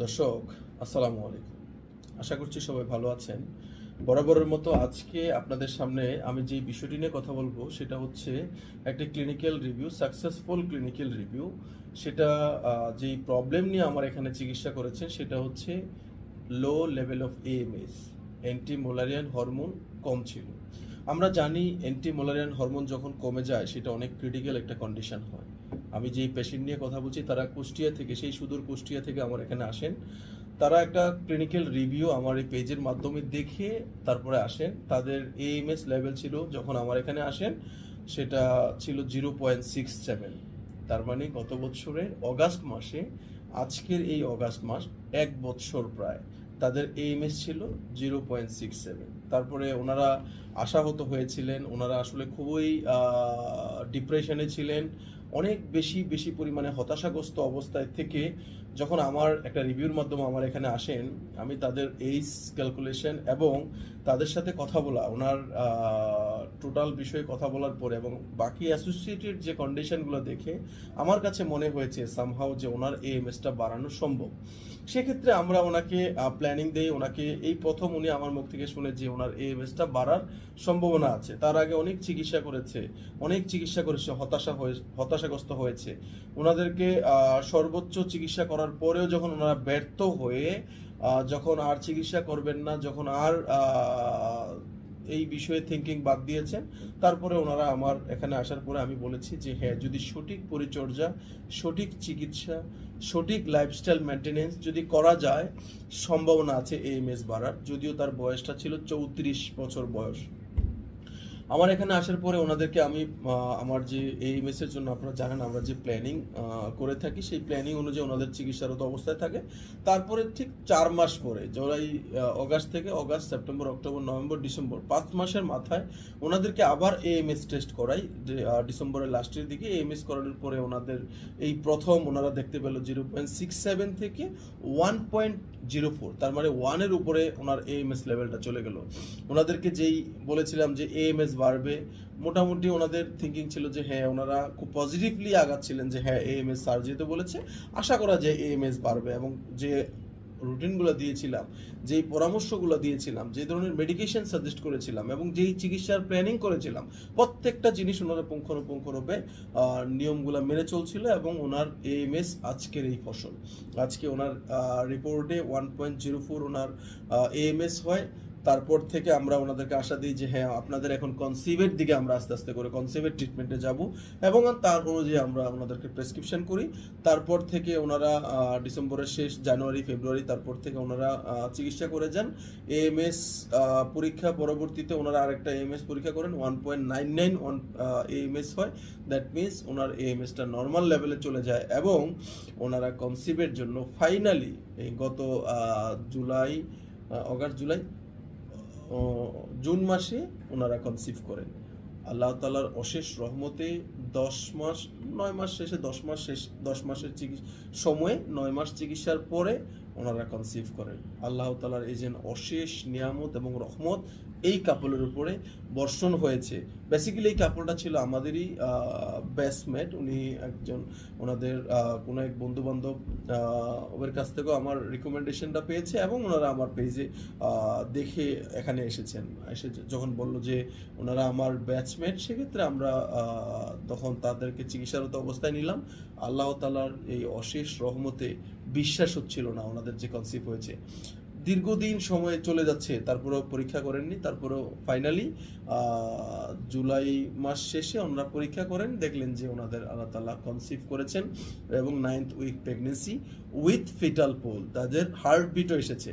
দর্শক, আসসালামু আলাইকুম। আশা করছি সবাই ভালো আছেন। বরাবরের মতো আজকে আপনাদের সামনে আমি যে বিষয়টি নিয়ে কথা বলব, সেটা হচ্ছে একটি clinical review successful clinical review সেটা যেই প্রবলেম নিয়ে আমার এখানে চিকিৎসা করেছেন, সেটা হচ্ছে low level of AMS anti Mullerian hormone কম ছিল। আমরা জানি অ্যান্টি মোলারিয়ান হরমোন যখন কমে যায়, সেটা অনেক ক্রিটিক্যাল একটা কন্ডিশন হয়। আমি যেই পেশেন্ট নিয়ে কথা বলছি, তারা কুষ্টিয়া থেকে, সেই সুদূর কুষ্টিয়া থেকে আমার এখানে আসেন। তারা একটা ক্লিনিক্যাল রিভিউ আমার এই পেজের মাধ্যমে দেখে তারপরে আসেন। তাদের এএমএস লেভেল ছিল যখন আমার এখানে আসেন, সেটা ছিল জিরো পয়েন্ট সিক্স সেভেন তার মানে গত বছরের অগাস্ট মাসে, আজকের এই অগাস্ট মাস, এক বছর প্রায়, তাদের এএমএস ছিল জিরো পয়েন্ট সিক্স সেভেন তারপরে ওনারা আশাহত হয়েছিলেন, ওনারা আসলে খুবই ডিপ্রেশনে ছিলেন অনেক বেশি বেশি পরিমাণে হতাশাগ্রস্ত অবস্থায় থেকে যখন আমার একটা রিভিউর মাধ্যমে আমার এখানে আসেন, আমি তাদের এইজ ক্যালকুলেশন এবং তাদের সাথে কথা বলা, ওনার টোটাল বিষয়ে কথা বলার পরে এবং বাকি অ্যাসোসিয়েটেড যে কন্ডিশনগুলো দেখে আমার কাছে মনে হয়েছে সামহাও যে ওনার এএমএসটা বাড়ানো সম্ভব। সেক্ষেত্রে আমরা ওনাকে প্ল্যানিং দেই, ওনাকে এই প্রথম উনি আমার মুখ থেকে শুনে যে ওনার এএমএসটা বাড়ার সম্ভাবনা আছে। তার আগে অনেক চিকিৎসা করেছে, অনেক চিকিৎসা করেছে, হতাশা হয়ে হতাশাগ্রস্ত হয়েছে। ওনাদেরকে সর্বোচ্চ চিকিৎসা করার পরেও যখন ওনারা ব্যর্থ হয়ে যখন আর চিকিৎসা করবেন না, যখন আর এই বিষয়ে থিঙ্কিং বাদ দিয়েছেন, তারপরে ওনারা আমার এখানে আসার পরে আমি বলেছি যে হ্যাঁ যদি সঠিক পরিচর্যা, সঠিক চিকিৎসা, সঠিক লাইফস্টাইল মেনটেনেন্স যদি করা যায়, সম্ভাবনা আছে এএমএস বাড়ার, যদিও তার বয়সটা ছিল চৌত্রিশ বছর বয়স। আমার এখানে আসার পরে ওনাদেরকে আমি আমার যে এইএমএস এর জন্য আপনারা জানেন, আমরা যে প্ল্যানিং করে থাকি, সেই প্ল্যানিং অনুযায়ী ওনাদের চিকিৎসারত অবস্থায় থাকে। তারপরে ঠিক চার মাস পরে, জুলাই অগাস্ট থেকে August, September, October, November, December, পাঁচ মাসের মাথায় ওনাদেরকে আবার এএমএস টেস্ট করাই। ডিসেম্বরের লাস্টের দিকে এএমএস করানোর পরে ওনাদের এই প্রথম ওনারা দেখতে পেল জিরো পয়েন্ট সিক্স সেভেন থেকে ওয়ান পয়েন্ট জিরো ফোর তার মানে ওয়ানের উপরে ওনার এএমএস লেভেলটা চলে গেল। ওনাদেরকে যেই বলেছিলাম যে এএমএস বাড়বে। মোটামুটি ওনাদের থিঙ্কিং ছিল যে হ্যাঁ ওনারা খুব পজিটিভলি আগাচ্ছিলেন যে হ্যাঁ এএমএস স্যার যেহেতু বলেছে, আশা করা যায় এএমএস বাড়বে এবং যে রুটিনগুলো দিয়েছিলাম, যেই পরামর্শগুলো দিয়েছিলাম, যে ধরনের মেডিকেশন সাজেস্ট করেছিলাম এবং যেই চিকিৎসার প্ল্যানিং করেছিলাম, প্রত্যেকটা জিনিস ওনারা পুঙ্খানুপুঙ্খরূপে নিয়মগুলো মেনে চলছিল এবং ওনার এএমএস আজকের এই ফসল। আজকে ওনার রিপোর্টে ওয়ান পয়েন্ট জিরো ফোর ওনার এএমএস হয়। তারপর থেকে আমরা ওনাদেরকে আশা দিই যে হ্যাঁ আপনাদের এখন কনসিভের দিকে আমরা আস্তে আস্তে করে কনসিভের ট্রিটমেন্টে যাব এবং তার অনুযায়ী আমরা ওনাদেরকে প্রেসক্রিপশন করি। তারপর থেকে ওনারা ডিসেম্বরের শেষ, জানুয়ারি, ফেব্রুয়ারি, তারপর থেকে ওনারা চিকিৎসা করে যান। এএমএস পরীক্ষা পরবর্তীতে ওনারা আরেকটা এএমএস পরীক্ষা করেন। One point nine nine one M S হয়। দ্যাট মিনস ওনার এম এসটা নর্মাল লেভেলে চলে যায় এবং ওনারা কনসিভের জন্য ফাইনালি এই গত জুলাই অগাস্ট, জুলাই জুন মাসে ওনারা কনসিভ করেন। আল্লাহ তালার অশেষ রহমতে দশ মাস, নয় মাস শেষে দশ মাস শেষ দশ মাসের চিকিৎসা সময়ে নয় মাস চিকিৎসার পরে ওনারা কনসিভ করেন। আল্লাহ তালার এই যে অশেষ নিয়ামত এবং রহমত এই কাপলের উপরে বর্ষণ হয়েছে। বেসিক্যালি এই কাপড়টা ছিল আমাদেরই ব্যাসমেট উনি একজন ওনাদের কোনো এক বন্ধু বান্ধব ওদের কাছ থেকেও আমার রিকমেন্ডেশনটা পেয়েছে এবং ওনারা আমার পেজে দেখে এখানে এসেছেন। এসে যখন বলল যে ওনারা আমার ব্যাচমেট সেক্ষেত্রে আমরা তখন তাদেরকে চিকিৎসারত অবস্থায় নিলাম। আল্লাহ তালার এই অশেষ রহমতে বিশ্বাস হচ্ছিল না, ওনাদের যে কনসিভ হয়েছে। দীর্ঘদিন সময় চলে যাচ্ছে, তারপরেও পরীক্ষা করেননি, তারপরেও ফাইনালি জুলাই মাস শেষে ওনারা পরীক্ষা করেন, দেখলেন যে ওনাদের আল্লাহ তালা কনসিভ করেছেন এবং ninth week pregnancy with fetal pole তাদের হার্টবিটও এসেছে।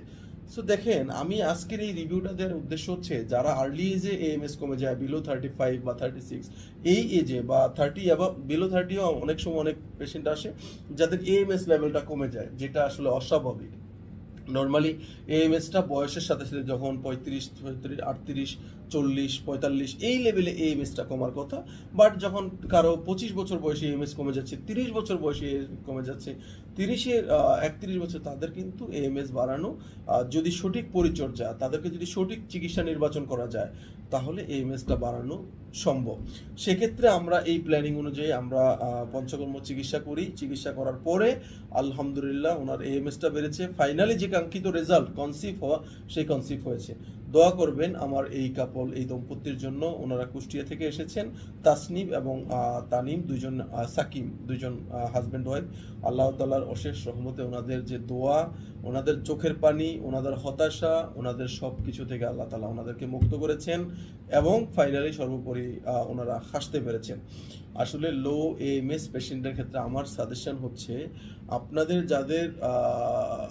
সো দেখেন, আমি আজকের এই রিভিউটা দেওয়ার উদ্দেশ্য হচ্ছে, যারা আর্লি এজে এএমএস কমে যায় বিলো থার্টি ফাইভ বা থার্টি সিক্স এই এজে বা থার্টি অ্যাভাব বিলো থার্টিও অনেক সময় অনেক পেশেন্ট আসে, যাদের এএমএস লেভেলটা কমে যায়, যেটা আসলে অস্বাভাবিক। নর্মালি এএমএসটা বয়সের সাথে সাথে যখন পঁয়ত্রিশ পঁয়ত্রিশ, আটত্রিশ, চল্লিশ, পঁয়তাল্লিশ, এই লেভেলে এএমএসটা কমার কথা। বাট যখন কারও পঁচিশ বছর বয়সে এএমএস কমে যাচ্ছে, তিরিশ বছর বয়সে কমে যাচ্ছে, তিরিশে একত্রিশ বছর, তাদের কিন্তু এএমএস বাড়ানো যদি সঠিক পরিচর্যা, তাদেরকে যদি সঠিক চিকিৎসা নির্বাচন করা যায় তাহলে এই এমএসটা বাড়ানো সম্ভব। সেক্ষেত্রে আমরা এই প্ল্যানিং অনুযায়ী আমরা পঞ্চকর্ম চিকিৎসা করি। চিকিৎসা করার পরে আলহামদুলিল্লাহ ওনার এএমএসটা বেড়েছে। ফাইনালি যে কাঙ্ক্ষিত রেজাল্ট কনসিভ হওয়া, সেই কনসিভ হয়েছে। দোয়া করবেন আমার এই কাপল এই দম্পতির জন্য। ওনারা কুষ্টিয়া থেকে এসেছেন। তাসনিম এবং তানিম দুইজন আহ, সাকিম দুইজন হাজব্যান্ড ওয়াইফ আল্লাহ তাল্লাহর অশেষ রহমতে ওনাদের যে দোয়া ওনাদের চোখের পানি ওনাদের হতাশা ওনাদের সব কিছু থেকে আল্লাহ তালা ওনাদেরকে মুক্ত করেছেন এবং ফাইনালি সর্বোপরি ওনারা হাসতে পেরেছেন। আসলে লো এএমএস পেশেন্টের ক্ষেত্রে আমার সাজেশন হচ্ছে আপনাদের যাদের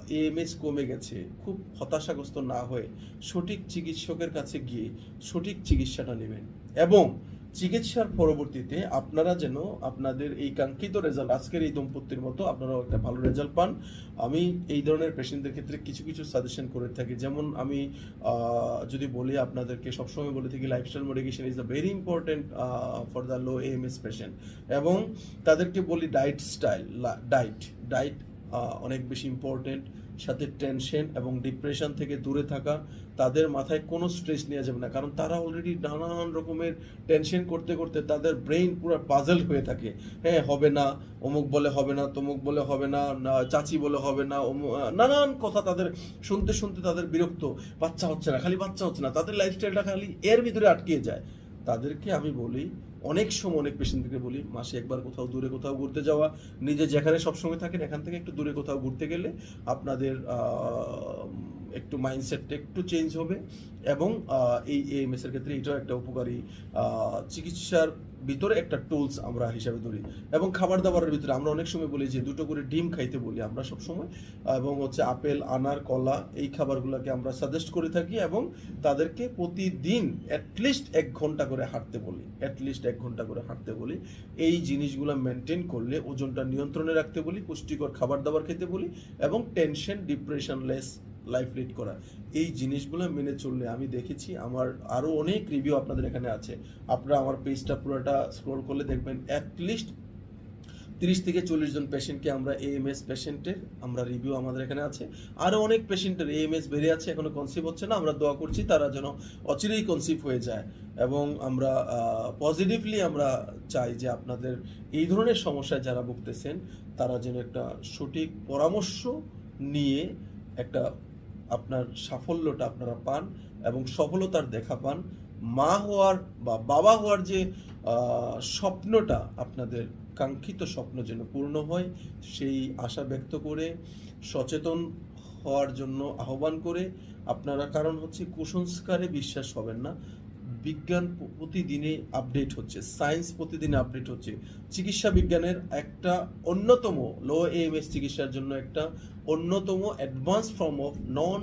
এএমএস কমে গেছে খুব হতাশাগ্রস্ত না হয়ে সঠিক চিকিৎসকের কাছে গিয়ে সঠিক চিকিৎসাটা নেবেন। এবং চিকিৎসার পরবর্তীতে আপনারা যেন আপনাদের এই কাঙ্ক্ষিত রেজাল্ট আজকের এই দম্পতির মতো আপনারাও একটা ভালো রেজাল্ট পান। আমি এই ধরনের পেশেন্টদের ক্ষেত্রে কিছু কিছু সাজেশন করে থাকি। যেমন আমি যদি বলি আপনাদেরকে, সবসময় বলে থাকি lifestyle modification is the very important for the low M S patient এবং তাদেরকে বলি ডায়েট স্টাইল ডায়েট ডায়েট অনেক বেশি ইম্পর্টেন্ট সাথে টেনশন এবং ডিপ্রেশন থেকে দূরে থাকা, তাদের মাথায় কোনো স্ট্রেস নেওয়া যাবে না। কারণ তারা অলরেডি নানান রকমের টেনশন করতে করতে তাদের ব্রেইন পুরো পাজল হয়ে থাকে। হ্যাঁ হবে না, অমুক বলে হবে না, তমুক বলে হবে না চাচি বলে হবে না নানান কথা তাদের শুনতে শুনতে তাদের বিরক্ত। বাচ্চা হচ্ছে না, খালি বাচ্চা হচ্ছে না, তাদের লাইফস্টাইলটা খালি এর ভিতরে আটকে যায়। তাদেরকে আমি বলি, অনেক সময় অনেক পেশেন্টদেরকে বলি, মাসে একবার কোথাও, দূরে কোথাও ঘুরতে যাওয়া। নিজে যেখানে সবসময় থাকেন, এখান থেকে একটু দূরে কোথাও ঘুরতে গেলে আপনাদের একটু মাইন্ডসেটটা একটু চেঞ্জ হবে। এবং এই এই এর ক্ষেত্রে এটাও একটা উপকারী চিকিৎসার ভিতরে একটা টুলস আমরা হিসাবে ধরি। এবং খাবার দাবারের ভিতরে আমরা অনেক সময় বলি যে, দুটো করে ডিম খাইতে বলি আমরা সব সময় এবং হচ্ছে আপেল, আনার, কলা এই খাবারগুলোকে আমরা সাজেস্ট করে থাকি এবং তাদেরকে প্রতিদিন অ্যাটলিস্ট এক ঘণ্টা করে হাঁটতে বলি। অ্যাটলিস্ট এক ঘণ্টা করে হাঁটতে বলি। এই জিনিসগুলো মেনটেন করলে ওজনটা নিয়ন্ত্রণে রাখতে বলি, পুষ্টিকর খাবার দাবার খেতে বলি এবং tension depression less life lead করা। এই জিনিসগুলো মেনে চললে আমি দেখেছি, আমার আরও অনেক রিভিউ আপনাদের এখানে আছে। আপনারা আমার পেজটা পুরোটা স্ক্রল করলে দেখবেন অ্যাটলিস্ট তিরিশ থেকে চল্লিশ জন পেশেন্টকে আমরা এএমএস পেশেন্টের আমরা রিভিউ আমাদের এখানে আছে। আরও অনেক পেশেন্টের এএমএস বেড়ে আছে, এখনও কনসিভ হচ্ছে না। আমরা দোয়া করছি তারা যেন অচিরেই কনসিভ হয়ে যায় এবং আমরা পজিটিভলি আমরা চাই যে আপনাদের এই ধরনের সমস্যায় যারা ভুগতেছেন, তারা যেন একটা সঠিক পরামর্শ নিয়ে একটা আপনার সাফল্যটা আপনারা পান এবং সফলতার দেখা পান। মা হওয়ার বা বাবা হওয়ার যে স্বপ্নটা আপনাদের কাঙ্ক্ষিত স্বপ্ন যেন পূর্ণ হয়, সেই আশা ব্যক্ত করে, সচেতন হওয়ার জন্য আহ্বান করে, আপনারা, কারণ হচ্ছে কুসংস্কারে বিশ্বাস হবেন না। বিজ্ঞান প্রতিদিনে আপডেট হচ্ছে সায়েন্স প্রতিদিনে আপডেট হচ্ছে। চিকিৎসা বিজ্ঞানের একটা অন্যতম লো এএমএস চিকিৎসার জন্য একটা অন্যতম advance form of non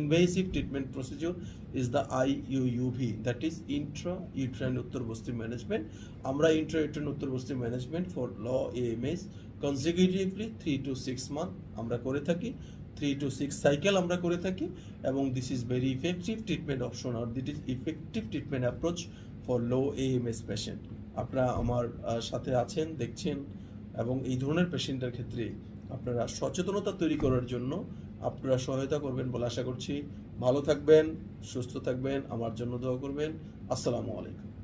invasive treatment procedure is the IUUV that is intra uterine uttar basti management আমরা intra uterine uttar basti management for low AMS consecutively three to six month আমরা করে থাকি। Three to six cycle আমরা করে থাকি এবং this is very effective treatment option R this is effective treatment approach for low AMS patient আপনারা আমার সাথে আছেন, দেখছেন এবং এই ধরনের পেশেন্টের ক্ষেত্রে আপনারা সচেতনতা তৈরি করার জন্য আপনারা সহায়তা করবেন বলে আশা করছি। ভালো থাকবেন, সুস্থ থাকবেন, আমার জন্য দোয়া করবেন। আসসালামু আলাইকুম।